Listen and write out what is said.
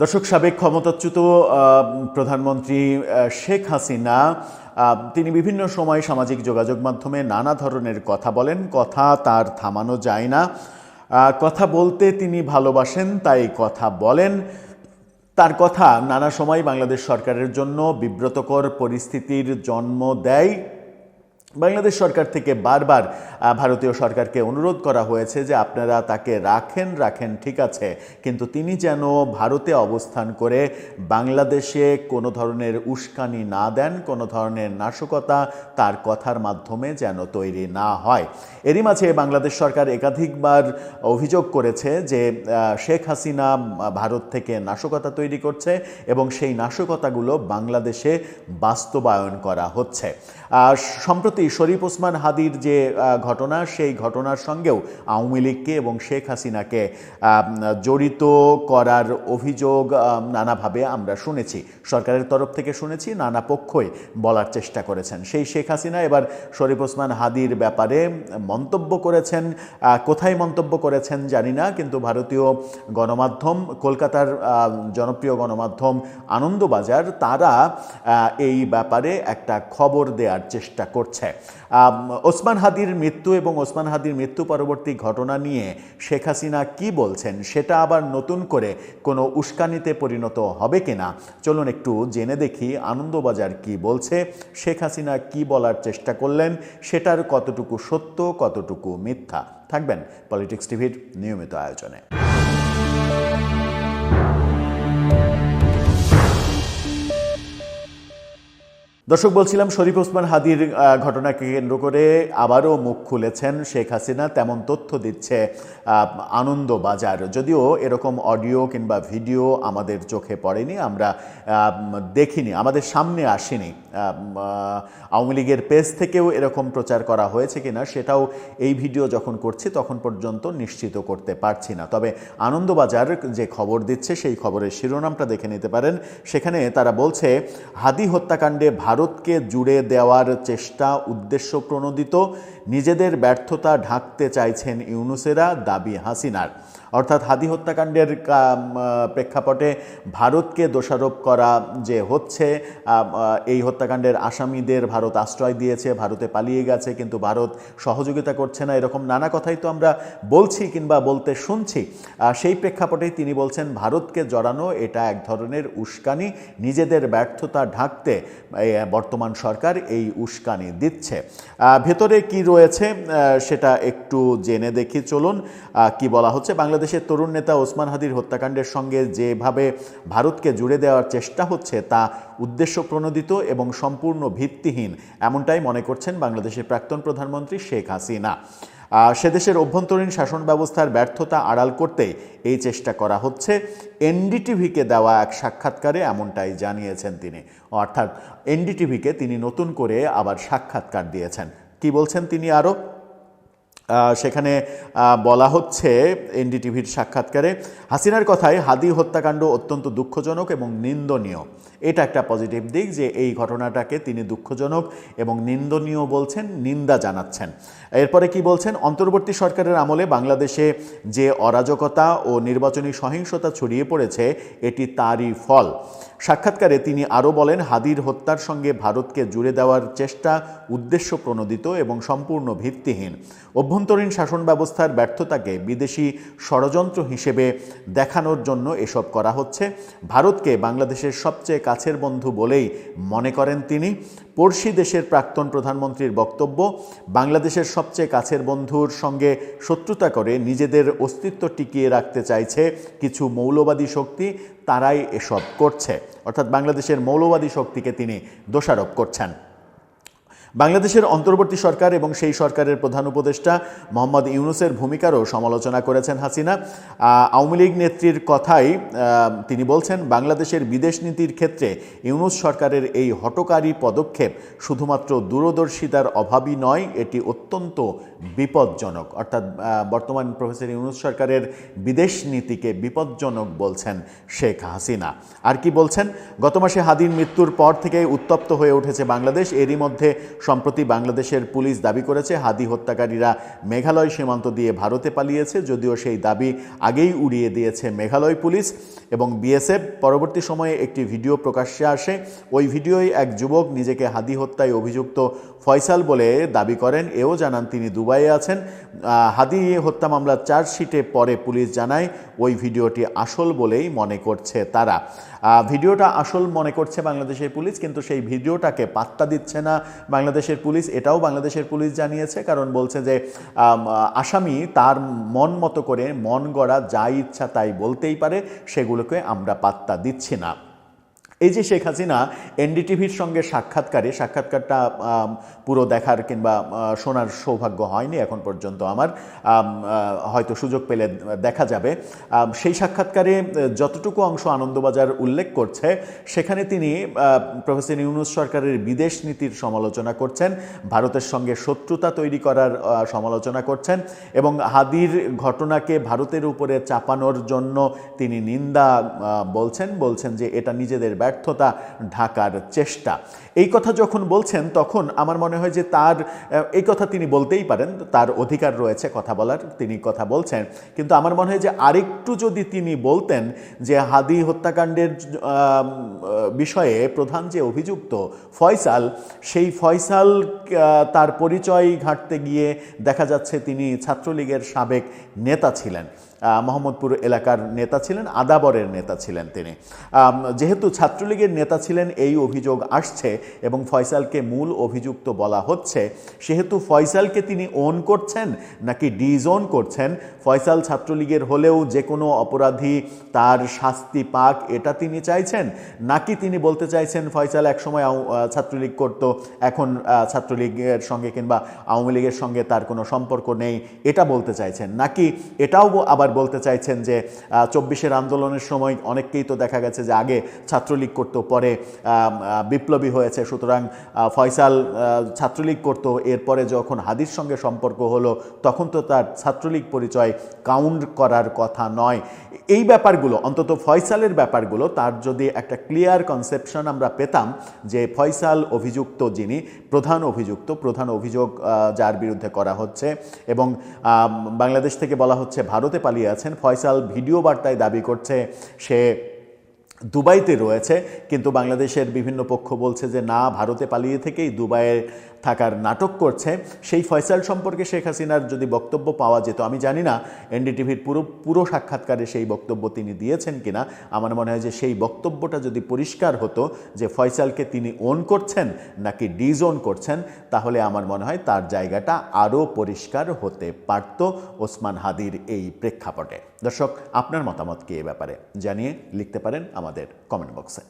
দর্শক, সাবেক ক্ষমতাচ্যুত প্রধানমন্ত্রী শেখ হাসিনা তিনি বিভিন্ন সময় সামাজিক যোগাযোগ মাধ্যমে নানা ধরনের কথা বলেন। কথা তার থামানো যায় না। কথা বলতে তিনি ভালোবাসেন, তাই কথা বলেন। তার কথা নানা সময় বাংলাদেশ সরকারের জন্য বিব্রতকর পরিস্থিতির জন্ম দেয়। বাংলাদেশ সরকার থেকে বারবার ভারতীয় সরকারকে অনুরোধ করা হয়েছে যে আপনারা তাকে রাখেন রাখেন ঠিক আছে। কিন্তু তিনি যেন ভারতে অবস্থান করে বাংলাদেশে কোনো ধরনের উস্কানি না দেন কোনো ধরনের নাশকতা তার কথার মাধ্যমে যেন তৈরি না হয়। এরই মাঝে বাংলাদেশ সরকার একাধিকবার অভিযোগ করেছে যে শেখ হাসিনা ভারত থেকে নাশকতা তৈরি করছে এবং সেই নাশকতাগুলো বাংলাদেশে বাস্তবায়ন করা হচ্ছে। আহ, সম্প্রতি শরীফ ওসমান হাদির যে ঘটনা, সেই ঘটনার সঙ্গেও আওয়ামী লীগকে এবং শেখ হাসিনাকে জড়িত করার অভিযোগ নানাভাবে আমরা শুনেছি। সরকারের তরফ থেকে শুনেছি, নানা পক্ষই বলার চেষ্টা করেছেন। সেই শেখ হাসিনা এবার শরীফ ওসমান হাদির ব্যাপারে মন্তব্য করেছেন। কোথায় মন্তব্য করেছেন জানি না, কিন্তু ভারতীয় গণমাধ্যম, কলকাতার জনপ্রিয় গণমাধ্যম আনন্দবাজার, তারা এই ব্যাপারে একটা খবর দেওয়ার চেষ্টা করছে। ওসমান হাদির মৃত্যু এবং ওসমান হাদির মৃত্যু পরবর্তী ঘটনা নিয়ে শেখ হাসিনা কি বলছেন সেটা আবার নতুন করে কোনো উস্কানিতে পরিণত হবে কিনা? চলুন একটু জেনে দেখি আনন্দবাজার কি বলছে, শেখ হাসিনা কি বলার চেষ্টা করলেন, সেটার কতটুকু সত্য, কতটুকু মিথ্যা? থাকবেন পলিটিক্স টিভির নিয়মিত আয়োজনে। দর্শক, বলছিলাম শরীফ ওসমান হাদির ঘটনাকে কেন্দ্র করে আবারও মুখ খুলেছেন শেখ হাসিনা, তেমন তথ্য দিচ্ছে আনন্দবাজার। যদিও এরকম অডিও কিংবা ভিডিও আমাদের চোখে পড়েনি, আমরা দেখিনি, আমাদের সামনে আসেনি। আওয়ামী লীগের পেজ থেকেও এরকম প্রচার করা হয়েছে কিনা, সেটাও এই ভিডিও যখন করছি, তখন পর্যন্ত নিশ্চিত করতে পারছি না। তবে আনন্দবাজার যে খবর দিচ্ছে, সেই খবরের শিরোনামটা দেখে নিতে পারেন। সেখানে তারা বলছে, হাদি হত্যাকাণ্ডে ভারতকে জুড়ে দেওয়ার চেষ্টা উদ্দেশ্য প্রণোদিত নিজেদের ব্যর্থতা ঢাকতে চাইছেন ইউনুসেরা দাবি হাসিনার। অর্থাৎ হাদি হত্যাকাণ্ডের প্রেক্ষাপটে ভারতকে দোষারোপ করা যে হচ্ছে এই হত্যাকাণ্ডের আসামিদের ভারত আশ্রয় দিয়েছে, ভারতে পালিয়ে গেছে, কিন্তু ভারত সহযোগিতা করছে না, এরকম নানা কথাই তো আমরা বলছি কিংবা বলতে শুনছি। সেই প্রেক্ষাপটেই তিনি বলছেন, ভারতকে জড়ানো এটা এক ধরনের উস্কানি, নিজেদের ব্যর্থতা ঢাকতে বর্তমান সরকার এই উস্কানি দিচ্ছে। ভেতরে কি রয়েছে সেটা একটু জেনে দেখি, চলুন কি বলা হচ্ছে। বাংলাদেশের তরুণ নেতা ওসমান হাদির হত্যাকাণ্ডের সঙ্গে যেভাবে ভারতকে জুড়ে দেওয়ার চেষ্টা হচ্ছে তা উদ্দেশ্য প্রণোদিত এবং সম্পূর্ণ ভিত্তিহীন এমনটাই মনে করছেন বাংলাদেশের প্রাক্তন প্রধানমন্ত্রী শেখ হাসিনা। আহ, সে দেশের অভ্যন্তরীণ শাসন ব্যবস্থার ব্যর্থতা আড়াল করতে এই চেষ্টা করা হচ্ছে। এনডিটিভিকে দেওয়া এক সাক্ষাৎকারে এমনটাই জানিয়েছেন তিনি। অর্থাৎ এনডিটিভিকে তিনি নতুন করে আবার সাক্ষাৎকার দিয়েছেন। কি বলছেন তিনি আরও? সেখানে বলা হচ্ছে এনডিটিভির সাক্ষাৎকারে হাসিনার কথায় হাদি হত্যাকাণ্ড অত্যন্ত দুঃখজনক এবং নিন্দনীয়। এটা একটা পজিটিভ দিক যে এই ঘটনাটাকে তিনি দুঃখজনক এবং নিন্দনীয় বলছেন, নিন্দা জানাচ্ছেন। এরপরে কি বলছেন? অন্তর্বর্তী সরকারের আমলে বাংলাদেশে যে অরাজকতা ও নির্বাচনী সহিংসতা ছড়িয়ে পড়েছে, এটি তারই ফল। সাক্ষাৎকারে তিনি আরও বলেন, হাদির হত্যার সঙ্গে ভারতকে জুড়ে দেওয়ার চেষ্টা উদ্দেশ্য প্রণোদিত এবং সম্পূর্ণ ভিত্তিহীন। অভ্যন্তরীণ শাসন ব্যবস্থার ব্যর্থতাকে বিদেশি ষড়যন্ত্র হিসেবে দেখানোর জন্য এসব করা হচ্ছে। ভারতকে বাংলাদেশের সবচেয়ে কাছের বন্ধু বলেই মনে করেন তিনি। পড়শি দেশের প্রাক্তন প্রধানমন্ত্রীর বক্তব্য, বাংলাদেশের সবচেয়ে কাছের বন্ধুর সঙ্গে শত্রুতা করে নিজেদের অস্তিত্ব টিকিয়ে রাখতে চাইছে কিছু মৌলবাদী শক্তি, তারাই এসব করছে। অর্থাৎ বাংলাদেশের মৌলবাদী শক্তিকে তিনি দোষারোপ করছেন। বাংলাদেশের অন্তর্বর্তী সরকার এবং সেই সরকারের প্রধান উপদেষ্টা মোহাম্মদ ইউনুসের ভূমিকারও সমালোচনা করেছেন হাসিনা। আওয়ামী লীগ নেত্রীর কথাই তিনি বলছেন, বাংলাদেশের বিদেশ নীতির ক্ষেত্রে ইউনুস সরকারের এই হটকারী পদক্ষেপ শুধুমাত্র দূরদর্শিতার অভাবই নয়, এটি অত্যন্ত বিপজ্জনক। অর্থাৎ বর্তমান প্রফেসর ইউনুস সরকারের বিদেশ নীতিকে বিপজ্জনক বলছেন শেখ হাসিনা। আর কি বলছেন? গত মাসে হাদির মৃত্যুর পর থেকে উত্তপ্ত হয়ে উঠেছে বাংলাদেশ। এরই মধ্যে সম্প্রতি বাংলাদেশের পুলিশ দাবি করেছে, হাদি হত্যাকারীরা মেঘালয় সীমান্ত দিয়ে ভারতে পালিয়েছে, যদিও সেই দাবি আগেই উড়িয়ে দিয়েছে মেঘালয় পুলিশ এবং বিএসএফ। পরবর্তী সময়ে একটি ভিডিও প্রকাশ্যে আসে। ওই ভিডিওয় এক যুবক নিজেকে হাদি হত্যায় অভিযুক্ত ফয়সাল বলে দাবি করেন। এও জানান তিনি দুবাইয়ে আছেন। হাদি হত্যা মামলার চার্জশিটে পরে পুলিশ জানায়, ওই ভিডিওটি আসল বলেই মনে করছে তারা। ভিডিওটা আসল মনে করছে বাংলাদেশের পুলিশ, কিন্তু সেই ভিডিওটাকে পাত্তা দিচ্ছে না বাংলাদেশের পুলিশ। এটাও বাংলাদেশের পুলিশ জানিয়েছে, কারণ বলছে যে আসামি তার মন মতো করে মন গড়া যা ইচ্ছা তাই বলতেই পারে, সেগুলোকে আমরা পাত্তা দিচ্ছি না। এই যে শেখ হাসিনা এনডিটিভির সঙ্গে সাক্ষাৎকারে, সাক্ষাৎকারটা পুরো দেখার কিংবা শোনার সৌভাগ্য হয়নি এখন পর্যন্ত আমার। হয়তো সুযোগ পেলে দেখা যাবে। সেই সাক্ষাৎকারে যতটুকু অংশ আনন্দবাজার উল্লেখ করছে, সেখানে তিনি প্রফেসর ইউনুস সরকারের বিদেশ নীতির সমালোচনা করছেন, ভারতের সঙ্গে শত্রুতা তৈরি করার সমালোচনা করছেন এবং হাদির ঘটনাকে ভারতের উপরে চাপানোর জন্য তিনি নিন্দা বলছেন বলছেন যে এটা নিজেদের ব্যর্থতা ঢাকার চেষ্টা। এই কথা যখন বলছেন, তখন আমার মনে হয় যে তার এই কথা তিনি বলতেই পারেন, তার অধিকার রয়েছে কথা বলার, তিনি কথা বলছেন। কিন্তু আমার মনে হয় যে আরেকটু যদি তিনি বলতেন যে হাদি হত্যাকাণ্ডের বিষয়ে প্রধান যে অভিযুক্ত ফয়সাল, সেই ফয়সাল তার পরিচয় ঘাঁটতে গিয়ে দেখা যাচ্ছে তিনি ছাত্রলীগের সাবেক নেতা ছিলেন। মোহাম্মদপুর এলাকার নেতা ছিলেন, আদাবরের নেতা ছিলেন তিনি। যেহেতু ছাত্রলীগের নেতা ছিলেন, এই অভিযোগ আসছে এবং ফয়সালকে মূল অভিযুক্ত বলা হচ্ছে। সেহেতু ফয়সালকে তিনি ওন করছেন নাকি ডিজোন করছেন, ফয়সাল ছাত্রলীগের হলেও যে কোনো অপরাধী তার শাস্তি পাক এটা তিনি চাইছেন? নাকি তিনি বলতে চাইছেন ফয়সাল একসময় ছাত্রলীগ করত, এখন ছাত্রলীগের সঙ্গে কিংবা আওয়ামী লীগের সঙ্গে তার কোনো সম্পর্ক নেই, এটা বলতে চাইছেন। নাকি এটাও ব- আবার বলতে চাইছেন যে চব্বিশের আন্দোলনের সময় অনেককেই তো দেখা গেছে যে আগে ছাত্রলীগ করত, পরে বিপ্লবী হয়েছে। সুতরাং ফয়সাল ছাত্রলীগ করত, এরপরে যখন হাদির সঙ্গে সম্পর্ক হলো, তখন তো তার ছাত্রলীগ পরিচয় কাউন্ট করার কথা নয়। এই ব্যাপারগুলো, অন্তত ফয়সালের ব্যাপারগুলো, তার যদি একটা ক্লিয়ার কনসেপশন আমরা পেতাম যে, ফয়সাল অভিযুক্ত যিনি, প্রধান অভিযুক্ত, প্রধান অভিযোগ যার বিরুদ্ধে করা হচ্ছে এবং বাংলাদেশ থেকে বলা হচ্ছে, ভারতে পালিয়ে আছেন। ফয়সাল ভিডিও বার্তায় দাবি করছে, সে দুবাইতে রয়েছে, কিন্তু বাংলাদেশের বিভিন্ন পক্ষ বলছে যে, না, ভারতে পালিয়ে থেকেই দুবাইয়ে থাকার নাটক করছে। সেই ফয়সাল সম্পর্কে শেখ হাসিনার যদি বক্তব্য পাওয়া যেত, আমি জানি না এনডিটিভির পুরো পুরো সাক্ষাৎকারে সেই বক্তব্য তিনি দিয়েছেন কিনা। আমার মনে হয় যে সেই বক্তব্যটা যদি পরিষ্কার হতো যে ফয়সালকে তিনি ওন করছেন নাকি ডিজোন করছেন, তাহলে আমার মনে হয় তার জায়গাটা আরও পরিষ্কার হতে পারত ওসমান হাদির এই প্রেক্ষাপটে। দর্শক, আপনার মতামত কি এ ব্যাপারে? জানিয়ে লিখতে পারেন আমাদের কমেন্ট বক্সে